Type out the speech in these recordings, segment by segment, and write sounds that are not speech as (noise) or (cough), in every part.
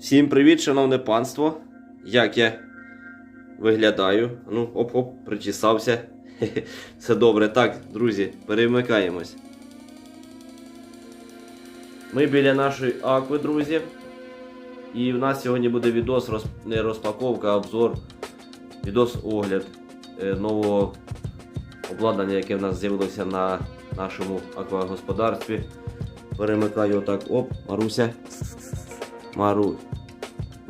Всім привіт, шановне панство. Як я виглядаю? Ну, оп-оп, причесався. (laughs) Все добре. Так, друзі, перемикаємось. Ми біля нашої акви, друзі. І в нас сьогодні буде відос, роз... не розпаковка, а обзор. Відос огляд е, нового обладнання, яке в нас з'явилося на нашому аквагосподарстві. Перемикаю отак. Оп, Маруся. Мару...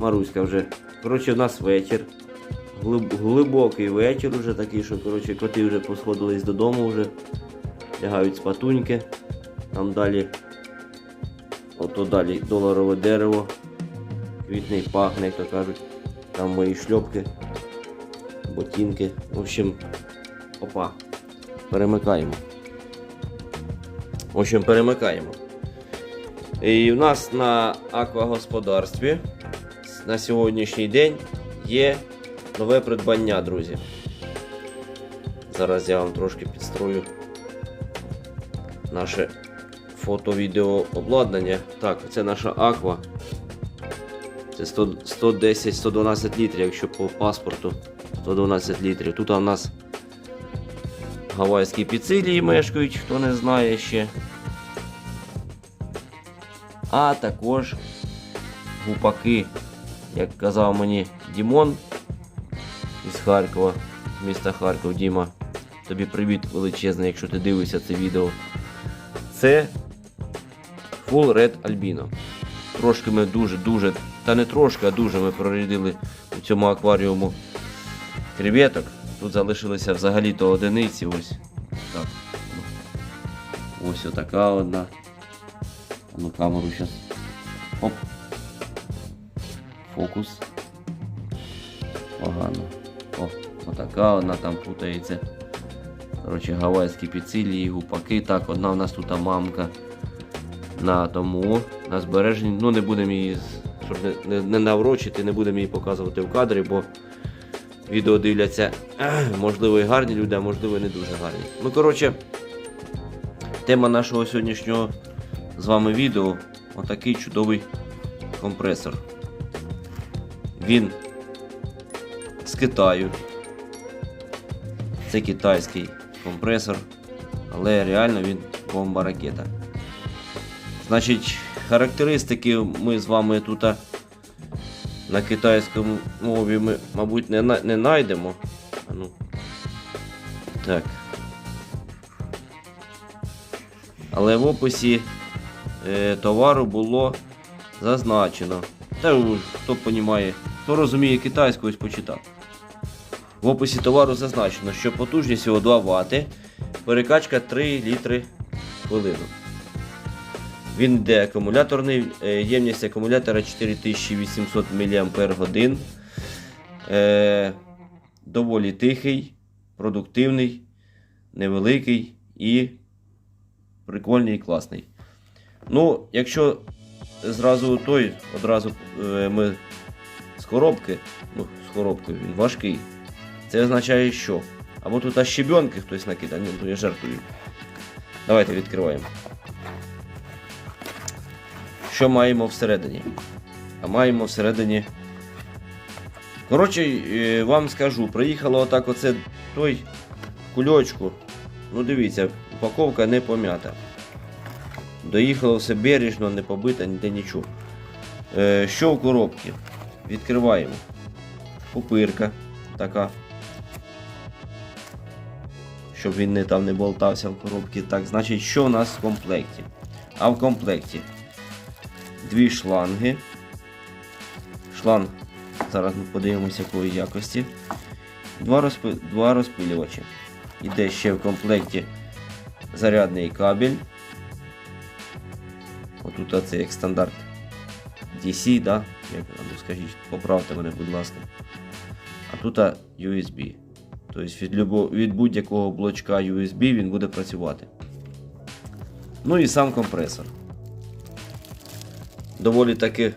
Маруська вже. Коротше, у нас вечір. Глиб... Глибокий вечір вже такий, що коротше, коти вже посходились додому вже. Лягають спатуньки. Там далі. Ото далі доларове дерево. Квітне і пахне, як то кажуть. Там мої шльопки, ботинки. В общем, опа. Перемикаємо. В общем, перемикаємо. І в нас на аквагосподарстві на сьогоднішній день є нове придбання, друзі. Зараз я вам трошки підстрою наше фото-відео обладнання. Так, це наша аква. Це 110-112 літрів, якщо по паспорту 112 літрів. Тут у нас гавайські піцилії мешкають, хто не знає ще. А також гупаки, як казав мені Дімон із Харкова, з міста Харків, Діма. Тобі привіт величезний, якщо ти дивишся це відео. Це Full Red Albino. Трошки ми дуже-дуже, та не трошки, а дуже ми прорядили у цьому акваріуму креветок. Тут залишилися взагалі-то одиниці. Ось так. Ось отака одна. Ну камеру сейчас. Оп. Фокус. Погано. О, отака одна там путається. Коротше, гавайські піцилії, гупаки. Так, одна у нас тут мамка. На тому, на збереженні. Ну не будемо її, щоб не, не, не наврочити, не будемо її показувати в кадрі, бо відео дивляться, (clears throat) можливо, і гарні люди, а можливо, і не дуже гарні. Ну, коротше, тема нашого сьогоднішнього з вами відео отакий чудовий компресор. Він з Китаю. Це китайський компресор, але реально він бомба ракета. Значить, характеристики ми з вами тут на китайському мові ми, мабуть, не, не знайдемо. Ну. Так. Але в описі е, товару було зазначено. Та хто понімає, хто розуміє китайську, ось почитав. В описі товару зазначено, що потужність його 2 Вт, перекачка 3 літри хвилину. Він йде акумуляторний, е, ємність акумулятора 4800 мАч. Е, доволі тихий, продуктивний, невеликий і прикольний і класний. Ну, якщо зразу той, одразу е, ми коробки, ну, з коробкою він важкий, це означає що? Або тут аж щебенки хтось накидав, ні, то я жартую. Давайте відкриваємо. Що маємо всередині? А маємо всередині. Коротше, е, вам скажу, приїхало отак оце той кульочку. Ну дивіться, упаковка не пом'ята. Доїхало все бережно, не побито, ніде нічого. Е, що в коробці? Відкриваємо. Пупирка така. Щоб він не там не болтався в коробці. Так, значить, що у нас в комплекті? А в комплекті дві шланги. Шланг, зараз ми подивимося якої якості. Два, розпи... Два розпилювачі. Іде ще в комплекті зарядний кабель. Отут це як стандарт DC, да? Як, а ну скажіть, поправте мене, будь ласка. А тут USB. Тобто від, від будь-якого блочка USB він буде працювати. Ну і сам компресор. Доволі таки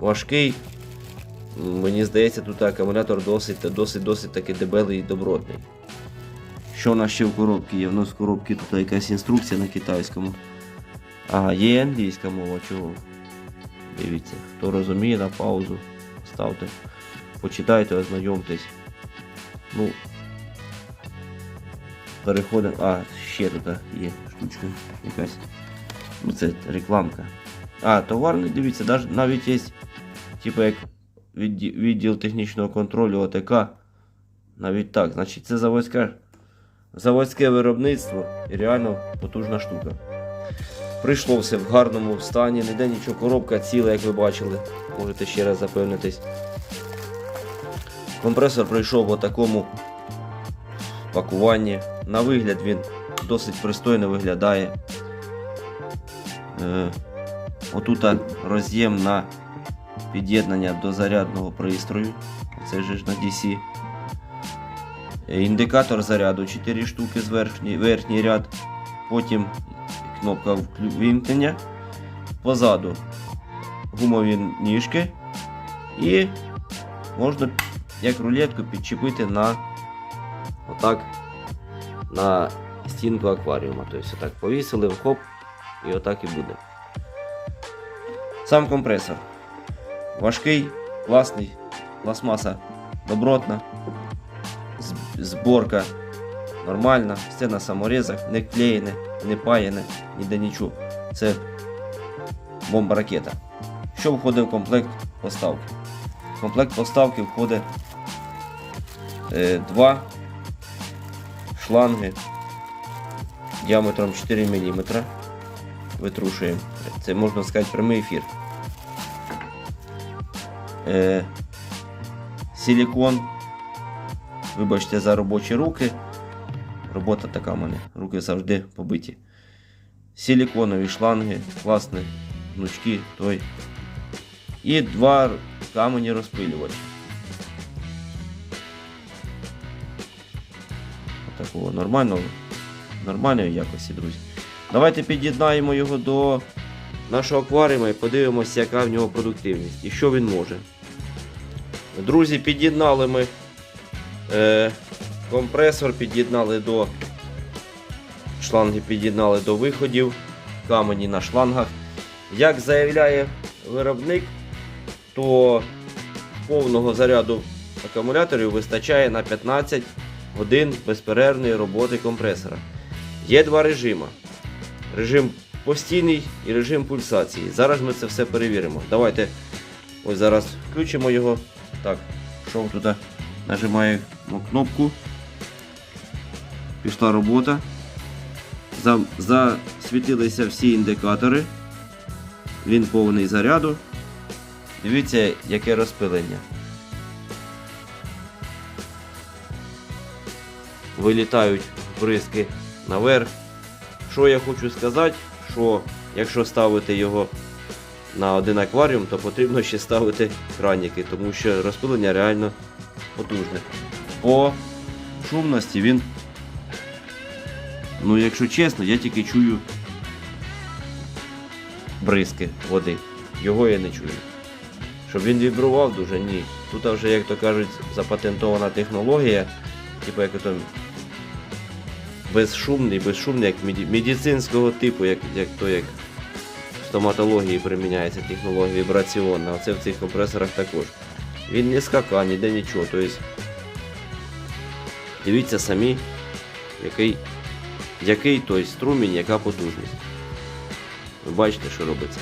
важкий. Мені здається, тут акумулятор досить досить досить таки дебелий і добротний. Що у нас ще в коробці є? У нас в коробці тут якась інструкція на китайському. Ага, є англійська мова, чого? Дивіться, хто розуміє на паузу, ставте. Почитайте, ознайомтесь. Ну, переходимо. А, ще тут є штучка якась. Ну, це рекламка. А, товарний, дивіться, навіть є, типу як відділ технічного контролю ОТК. Навіть так. Значить, це заводське, заводське виробництво і реально потужна штука. Прийшло все в гарному стані, ніде нічого, коробка ціла, як ви бачили. Можете ще раз запевнитись. Компресор прийшов в такому пакуванні. На вигляд він досить пристойно виглядає. Е, отут роз'єм на під'єднання до зарядного пристрою. Це ж на DC. Індикатор заряду 4 штуки з верхній, верхній ряд. Потім кнопка вімкнення. Позаду гумові ніжки. І можна як рулетку підчепити на отак на стінку акваріума. Тобто отак повісили, хоп, і отак і буде. Сам компресор. Важкий, класний, пластмаса добротна, зборка нормальна, все на саморезах, не клеєне, не паяне, ніде нічого. Це бомба ракета. Що входить в комплект поставки? В комплект поставки входить е, два шланги діаметром 4 мм. Витрушуємо. Це можна сказати прямий ефір. Е, силікон. Вибачте за робочі руки. Робота така в мене. Руки завжди побиті. Силіконові шланги, класні, гнучки той. І два камені розпилювачі. Такого нормального, нормальної якості, друзі. Давайте під'єднаємо його до нашого акваріума і подивимося, яка в нього продуктивність і що він може. Друзі, під'єднали ми е, компресор, під'єднали до шланги, під'єднали до виходів, камені на шлангах. Як заявляє виробник, то повного заряду акумуляторів вистачає на 15 годин безперервної роботи компресора. Є два режими. Режим постійний і режим пульсації. Зараз ми це все перевіримо. Давайте ось зараз включимо його. Так, що тут? Нажимаємо кнопку. Пішла робота. Засвітилися всі індикатори. Він повний заряду. Дивіться, яке розпилення. Вилітають бризки наверх. Що я хочу сказати, що якщо ставити його на один акваріум, то потрібно ще ставити краніки, тому що розпилення реально потужне. По шумності він, ну якщо чесно, я тільки чую бризки води. Його я не чую. Щоб він вібрував дуже, ні. Тут вже, як то кажуть, запатентована технологія, типу як ото безшумний, безшумний, як медицинського типу, як, як то як в стоматології приміняється технологія вібраційна, а це в цих компресорах також. Він не скака, ніде нічого. Тобто, дивіться самі, який, який той струмінь, яка потужність. Ви бачите, що робиться.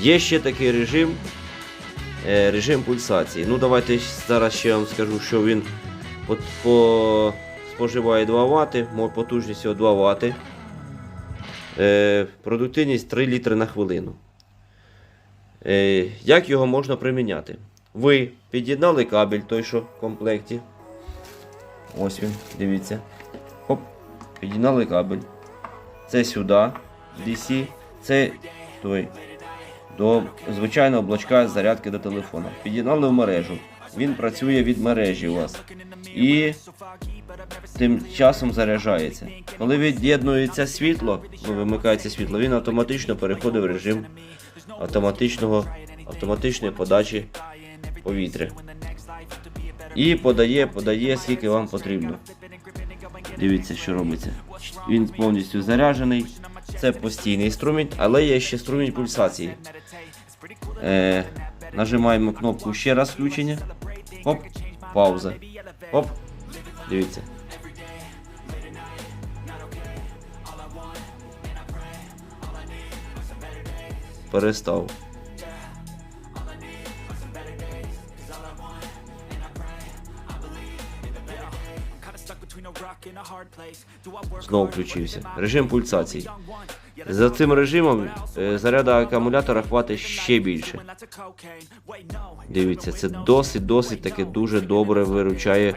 Є ще такий режим, е, режим пульсації. Ну, давайте зараз ще вам скажу, що він по, по, споживає 2 Вт, потужність його 2 Вт. Е, продуктивність 3 літри на хвилину. Е, як його можна приміняти? Ви під'єднали кабель, той, що в комплекті. Ось він, дивіться. Хоп, під'єднали кабель. Це сюди, DC, це той до звичайного блочка зарядки до телефона. Під'єднали в мережу. Він працює від мережі у вас. І тим часом заряджається. Коли від'єднується світло, ну, вимикається світло, він автоматично переходить в режим автоматичного, автоматичної подачі повітря. І подає, подає, скільки вам потрібно. Дивіться, що робиться. Він повністю заряджений. Це постійний струмінь, але є ще струмінь пульсації. Е, нажимаємо кнопку ще раз включення. Оп, пауза. Оп. Дивіться. Перестав. Знову включився. Режим пульсації. За цим режимом е, заряда акумулятора хватить ще більше. Дивіться, це досить, досить таки дуже добре виручає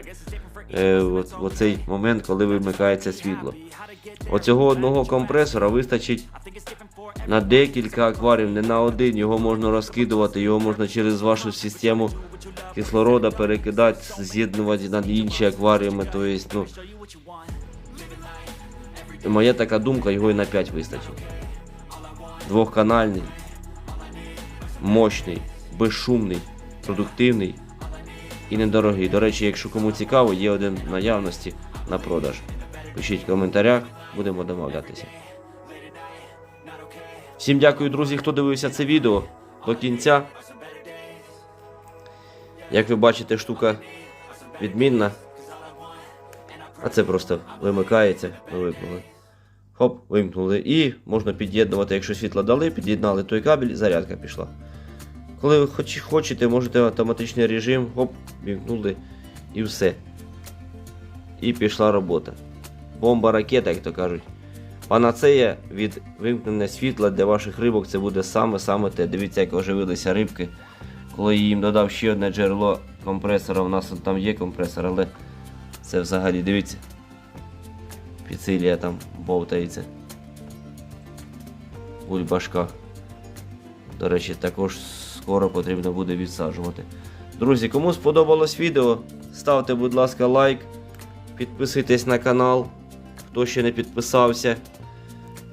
е, от, оцей момент, коли вимикається світло. Оцього одного компресора вистачить на декілька акваріїв, не на один. Його можна розкидувати, його можна через вашу систему кислорода перекидати, з'єднувати на інші акваріуми. Тобто, ну, моя така думка, його і на 5 вистачить. Двохканальний, мощний, безшумний, продуктивний і недорогий. До речі, якщо кому цікаво, є один в наявності на продаж. Пишіть в коментарях, будемо домовлятися. Всім дякую, друзі, хто дивився це відео до кінця. Як ви бачите, штука відмінна. А це просто вимикається, ми вимкнули. Хоп, вимкнули. І можна під'єднувати, якщо світло дали, під'єднали той кабель, зарядка пішла. Коли ви хоч- хочете, можете автоматичний режим, хоп, вімкнули і все. І пішла робота. Бомба ракета, як то кажуть. Панацея від вимкнення світла для ваших рибок це буде саме-саме те. Дивіться, як оживилися рибки. Коли я їм додав ще одне джерело компресора, у нас там є компресор, але це взагалі дивіться. Піцилія там бовтається. В бульбашках. До речі, також скоро потрібно буде відсаджувати. Друзі, кому сподобалось відео, ставте, будь ласка, лайк, підписуйтесь на канал, хто ще не підписався.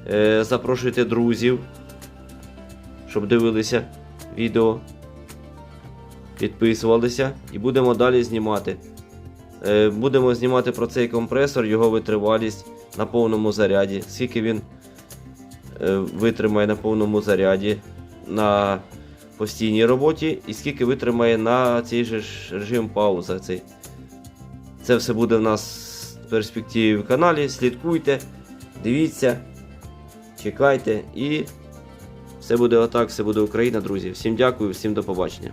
Е, запрошуйте друзів, щоб дивилися відео. Підписувалися і будемо далі знімати. Е, Будемо знімати про цей компресор, його витривалість на повному заряді. Скільки він е, витримає на повному заряді на постійній роботі, і скільки витримає на цей же режим пауза. Цей. Це все буде в нас в перспективі в каналі. Слідкуйте, дивіться, чекайте і все буде отак, все буде Україна, друзі. Всім дякую, всім до побачення.